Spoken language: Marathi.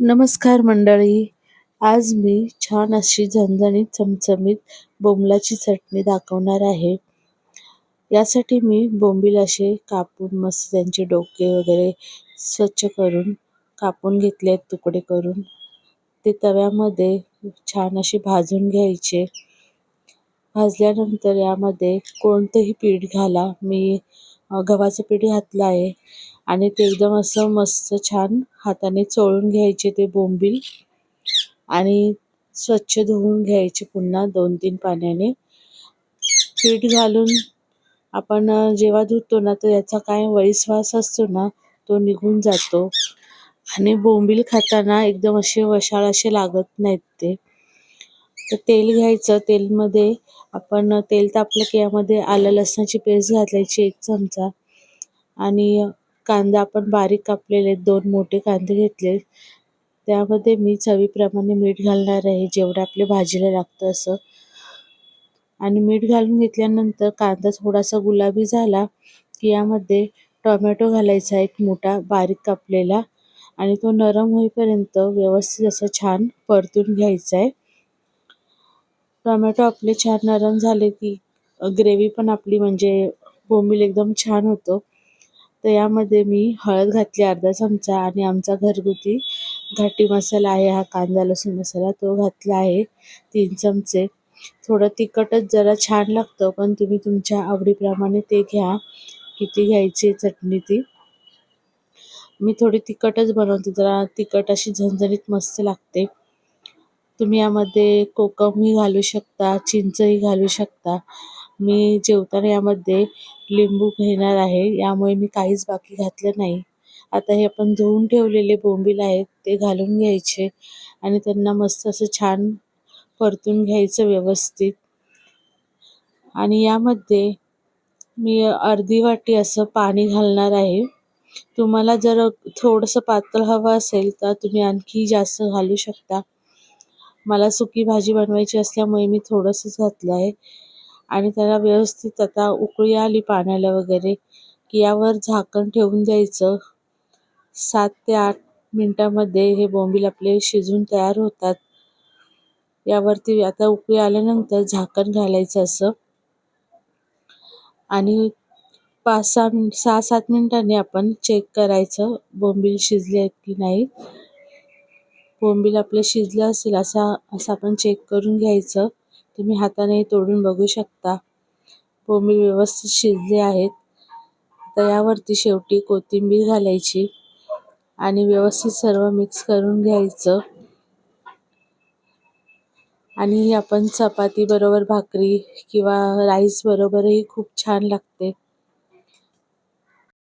नमस्कार मंडळी. आज मी छान अशी झणझणीत चमचमीत बोंबलाची चटणी दाखवणार आहे. यासाठी मी बोंबील असे कापून मस्त त्यांचे डोके वगैरे स्वच्छ करून कापून घेतले आहेत तुकडे करून. ते तव्यामध्ये छान असे भाजून घ्यायचे. भाजल्यानंतर यामध्ये कोणतंही पीठ घाला. मी गव्हाचं पीठ घातलं आहे. आणि ते एकदम असं मस्त छान हाताने चोळून घ्यायचे ते बोंबील. आणि स्वच्छ धुवून घ्यायचे पुन्हा दोन तीन पाण्याने. पीठ घालून आपण जेव्हा धुतो ना तर याचा काय वैसवास असतो ना तो निघून जातो. आणि बोंबील खाताना एकदम असे वशाळ असे लागत नाहीत ते. तर तेल घ्यायचं. तेलमध्ये आपण तेल तापलं की यामध्ये आलं लसणाची पेस्ट घालायची एक चमचा. आणि कांदा आपण बारीक कापलेले दोन मोठे कांदे घेतले. त्यामध्ये मी चवीप्रमाणे मीठ घालणार आहे जेवढं आपल्या भाजीला लागतं असं. आणि मीठ घालून घेतल्यानंतर कांदा थोडासा गुलाबी झाला की यामध्ये टोमॅटो घालायचा एक मोठा बारीक कापलेला आणि तो नरम होईपर्यंत व्यवस्थित असं छान परतून घ्यायचा आहे. टोमॅटो आपले छान नरम झाले की ग्रेव्ही पण आपली म्हणजे बोंबील एकदम छान होतो. तर यामध्ये मी हळद घातली अर्धा चमचा आणि आमचा घरगुती घाटी मसाला आहे हा कांदा लसूण मसाला. तो घातला आहे तीन चमचे. थोडं तिखटच जरा छान लागतं पण तुम्ही तुमच्या आवडीप्रमाणे ते घ्या. किती घ्यायची चटणी ती? मी थोडी तिखटच बनवते जरा तिखट अशी झणझणीत मस्त लागते. तुम्ही यामध्ये कोकमही घालू शकता चिंचही घालू शकता. मी जेवताना यामध्ये लिंबू घेणार आहे. यामुळे मी काहीच बाकी घातलं नाही. आता हे आपण धुवून ठेवलेले बोंबील आहेत ते घालून घ्यायचे आणि त्यांना मस्त असं छान परतून घ्यायचं व्यवस्थित. आणि यामध्ये मी अर्धी वाटी असं पाणी घालणार आहे. तुम्हाला जर थोडंसं पातळ हवं असेल तर तुम्ही आणखी जास्त घालू शकता. मला सुकी भाजी बनवायची असल्यामुळे मी थोडंसंच घातलं आहे. आणि त्याला व्यवस्थित आता उकळी आली पाण्याला वगैरे की यावर झाकण ठेवून द्यायचं. सात ते आठ मिनटामध्ये हे बोंबील आपले शिजून तयार होतात. यावरती आता उकळी आल्यानंतर झाकण घालायचं असं. आणि पाच सहा मिनिट सहा सात मिनिटांनी आपण चेक करायचं बोंबील शिजले आहेत की नाही. बोंबील आपलं शिजलं असेल असा असं आपण चेक करून घ्यायचं. तुम्ही हाताने तोडून बघू शकता. बोंबील व्यवस्थित शिजले आहेत. आता यावरती शेवटी कोथिंबीर घालायची आणि व्यवस्थित सर्व मिक्स करून घ्यायचं. आणि आपण चपाती बरोबर भाकरी किंवा राईस बरोबरही खूप छान लागते.